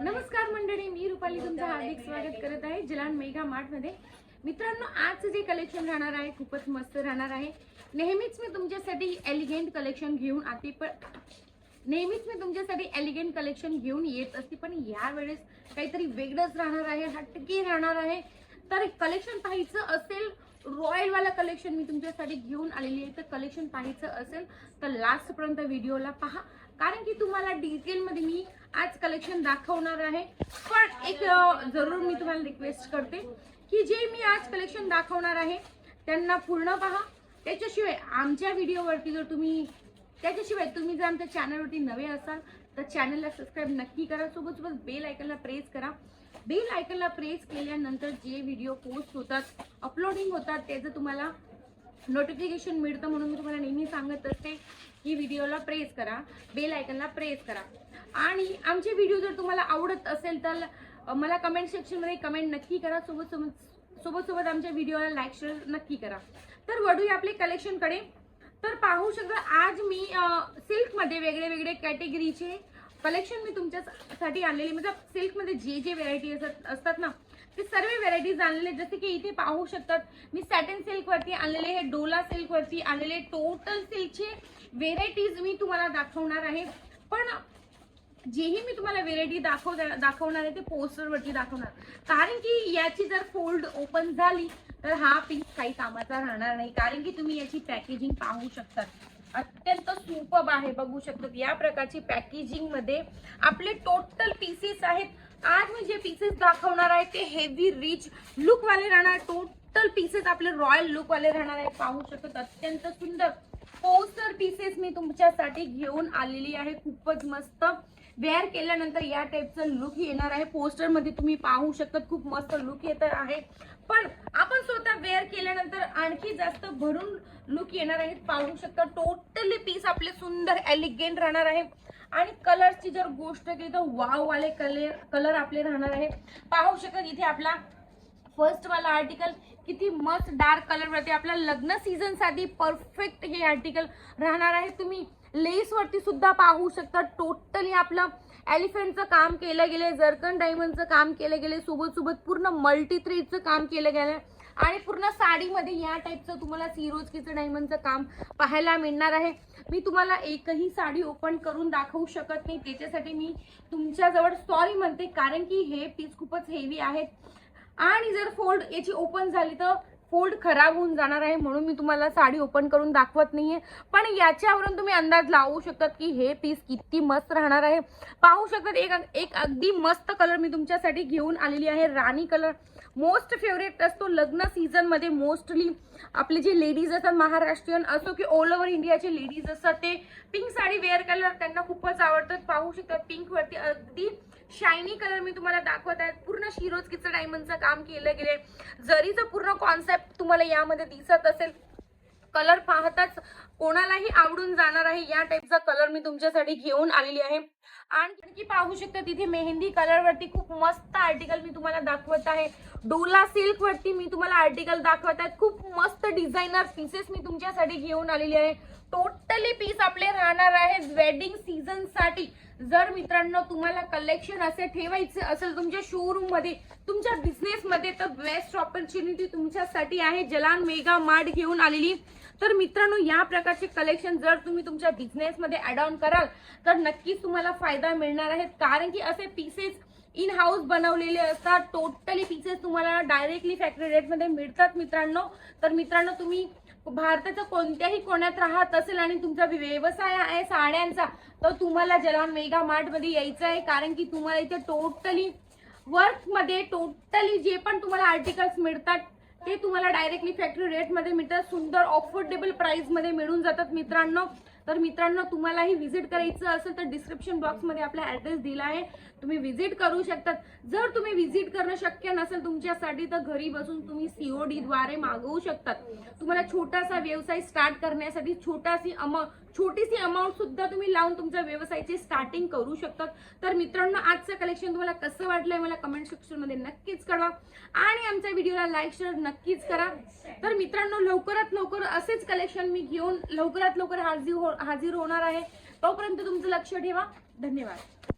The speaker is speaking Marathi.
नमस्कार मंडळी मी रुपाली तुमचा आधी स्वागत करत आहे जल मैघा मध्ये. मित्रांनो आज जे कलेक्शन राहणार आहे खूपच मस्त राहणार आहे. नेहमीच मी तुमच्यासाठी एलिगेंट कलेक्शन घेऊन आते पण नेहमीच मी तुमच्यासाठी एलिगंट कलेक्शन घेऊन येत असते पण यावेळेस काहीतरी वेगळंच राहणार आहे हटकी राहणार आहे. तर कलेक्शन पाहायचं असेल रॉयल वाला कलेक्शन मी तुमच्यासाठी घेऊन आलेली आहे. तर कलेक्शन पाहायचं असेल तर लास्टपर्यंत व्हिडिओला पहा. कारण की तुम्हाला डिटेलमध्ये मी आज कलेक्शन दाखवणार आहे. पण एक जरूर मी तुम्हाला रिक्वेस्ट करते की जे मी आज कलेक्शन दाखवणार आहे त्यांना पूर्ण पहा. त्याच्याशिवाय आमच्या व्हिडिओवरती जर तुम्ही त्याच्याशिवाय तुम्ही जर आमच्या चॅनलवरती नवे असाल तर चॅनलला सबस्क्राईब नक्की करा. सोबत सोबत बेल आयकनला प्रेस करा. बेल आयकनला प्रेस केल्यानंतर जे व्हिडिओ पोस्ट होतात अपलोडिंग होतात त्याचं तुम्हाला नोटिफिकेशन मिळतं म्हणून मी तुम्हाला नेहमी सांगत असते की व्हिडिओला प्रेस करा. बेल आयकनला प्रेस करा. आणि आमचे व्हिडिओ जर तुम्हाला आवडत असेल तर मला कमेंट सेक्शनमध्ये कमेंट नक्की करा. सोबत सोबत सोबत आमच्या व्हिडिओला लाईक शेअर नक्की करा. तर वडूया आपले कलेक्शनकडे तर पाहू शकता आज मी सिल्कमध्ये वेगळे वेगळे कॅटेगरीचे कलेक्शन मी तुमच्यासाठी आणलेले. म्हणजे सिल्कमध्ये जे जे व्हेरायटी असतात ना ते सर्व व्हेरायटीज आणलेले. जसे की इथे पाहू शकतात मी सॅटन सिल्कवरती आणलेले हे डोला सिल्कवरती आणलेले टोटल सिल्कचे व्हेरायटीज मी तुम्हाला दाखवणार आहे. पण जेही मी तुम्हाला व्हेरायटी दाखव दाखवणार आहे ते पोस्टरवरती दाखवणार. कारण की याची जर फोल्ड ओपन झाली तर हा पीस काही कामाचा राहणार नाही. कारण की तुम्ही याची पॅकेजिंग पाहू शकतात. अत्यंत सुपब आहे बघू शकतात. या प्रकारची पॅकेजिंगमध्ये आपले टोटल पीसेस आहेत. आज मी जे पीसेस दाखवणार आहे ते हेवी रिच लुक वाले राहणार. टोटल पीसेस आपले रॉयल लुक वाले राहणार आहे पाहू शकतात. अत्यंत सुंदर पोस्टर पीसेस मी तुमच्यासाठी घेऊन आलेली आहे. खूपच मस्त. वेअर केल्यानंतर या टाईपचं लुक येणार आहे. पोस्टरमध्ये तुम्ही पाहू शकतात. खूप मस्त लुक येत आहे. पण आपण स्वतः वेअर केल्यानंतर आणखी जास्त भरून लुक येणार आहे पाहू शकता. टोटली पीस आपले सुंदर एलिगेंट राहणार आहे. आणि कलरची जर गोष्ट केली तर वाव वाले कलर कलर आपले राहणार आहे. पाहू शकत इथे आपला फर्स्ट वाला आर्टिकल किती मस्त डार्क कलर आपला आपल्या लग्न सीझनसाठी परफेक्ट हे आर्टिकल राहणार आहे. तुम्ही लेस वरती सुद्धा पाहू शकता. टोटली आपलं एलिफंटचं काम केलं गेलं जर्कन डायमंडचं काम केलं गेलं सोबत सोबत पूर्ण मल्टी थ्रीचं काम केलं गेलं. आणि पूर्ण साडीमध्ये या टाईपचं तुम्हाला सिरोजकीचं डायमंडचं काम पाहायला मिळणार आहे. मी तुम्हाला एकही साडी ओपन करून दाखवू शकत नाही. त्याच्यासाठी मी तुमच्याजवळ सॉरी म्हणते कारण की हे पीस खूपच हेवी आहेत. आणि जर फोल्ड याची ओपन झाली तर फोल्ड खराब होऊन जाणार आहे म्हणून मी तुम्हाला साडी ओपन करून दाखवत नाहीये. पण याच्यावरून तुम्ही अंदाज लावू शकतात की हे पीस किती मस्त राहणार आहे. पाहू शकतात एक एक अगदी मस्त कलर मी तुमच्यासाठी घेऊन आलेली आहे राणी कलर मोस्ट फेवरेट असतो लग्न सीझनमध्ये मोस्टली आपले जे लेडीज असतात महाराष्ट्रीयन असो की ऑल ओव्हर इंडियाचे लेडीज असतात ते पिंक साडी वेअर कलर त्यांना खूपच आवडतात. पाहू शकतात पिंकवरती अगदी शायनी कलर मी तुम्हाला दाखवत आहे पूर्ण शिरोजकीचं डायमंडचं काम केलं गेले जरीचं पूर्ण कॉन्सेप्ट तुम्हाला यामध्ये दिसत असेल कलर पाहताच कोणालाही आवडून जाणार आहे. या टाईपचा कलर मी तुमच्यासाठी घेऊन आलेली आहे. आणखी पाहू शकता तिथे मेहंदी कलर वरती खूप मस्त आर्टिकल मी तुम्हाला दाखवत आहे. डोला सिल्क वरती मी तुम्हाला आर्टिकल दाखवत आहे. खूप मस्त डिझायनर पीसेस मी तुमच्यासाठी घेऊन आलेली आहे. टोटली पीस आपले राहणार आहे वेडिंग सीझनसाठी. जर मित्रांनो तुम्हाला कलेक्शन असे ठेवायचे असेल तुमच्या शोरूममध्ये तुमच्या बिझनेस मध्ये तर बेस्ट ऑपॉर्च्युनिटी तुमच्यासाठी आहे जलान मेगा मार्ट घेऊन आलेली. तर मित्रांनो या प्रकारचे कलेक्शन जर तुम्ही तुमच्या बिझनेस मध्ये ऍड ऑन कराल तर नक्कीच तुम्हाला फायदा मिळणार आहे. कारण की असे पीसेस इन हाऊस बनवलेले असतात. टोटली पीसेस तुम्हाला डायरेक्टली फॅक्टरी रेटमध्ये मिळतात मित्रांनो. तर मित्रांनो तुम्ही भारताच्या कोणत्याही कोण्यात राहत असेल आणि तुमचा व्यवसाय आहे साड्यांचा तर तुम्हाला जलान मेगा मार्टमध्ये यायचं आहे कारण की तुम्हाला इथे टोटली वर्कमध्ये टोटली जे पण तुम्हाला आर्टिकल्स मिळतात ते तुम्हाला डायरेक्टली फॅक्टरी रेटमध्ये मिळतात. सुंदर अफोर्डेबल प्राईजमध्ये मिळून जातात मित्रांनो. तर मित्रांनो तुम्हालाही व्हिजिट करायचं असेल तर डिस्क्रिप्शन बॉक्समध्ये आपला ॲड्रेस दिला आहे. तुम्ही व्हिजिट करू शकतात. जर तुम्ही व्हिजिट करणं शक्य नसेल तुमच्यासाठी तर घरी बसून तुम्ही सीओडी द्वारे मागवू शकतात. तुम्हाला छोटासा व्यवसाय स्टार्ट करण्यासाठी छोटासी अमाऊंट छोटीशी अमाऊंट सुद्धा तुम्ही लावून तुमच्या व्यवसायाची स्टार्टिंग करू शकतात. तर मित्रांनो आजचं कलेक्शन तुम्हाला कसं वाटलंय मला कमेंट सेक्शनमध्ये नक्कीच कळवा. आणि आमच्या व्हिडिओला लाईक शेअर नक्कीच करा. तर मित्रांनो लवकरात लवकर असेच कलेक्शन मी घेऊन लवकरात लवकर हाजीर हो हाजीर होणार आहे. तोपर्यंत तुमचं लक्ष ठेवा. धन्यवाद.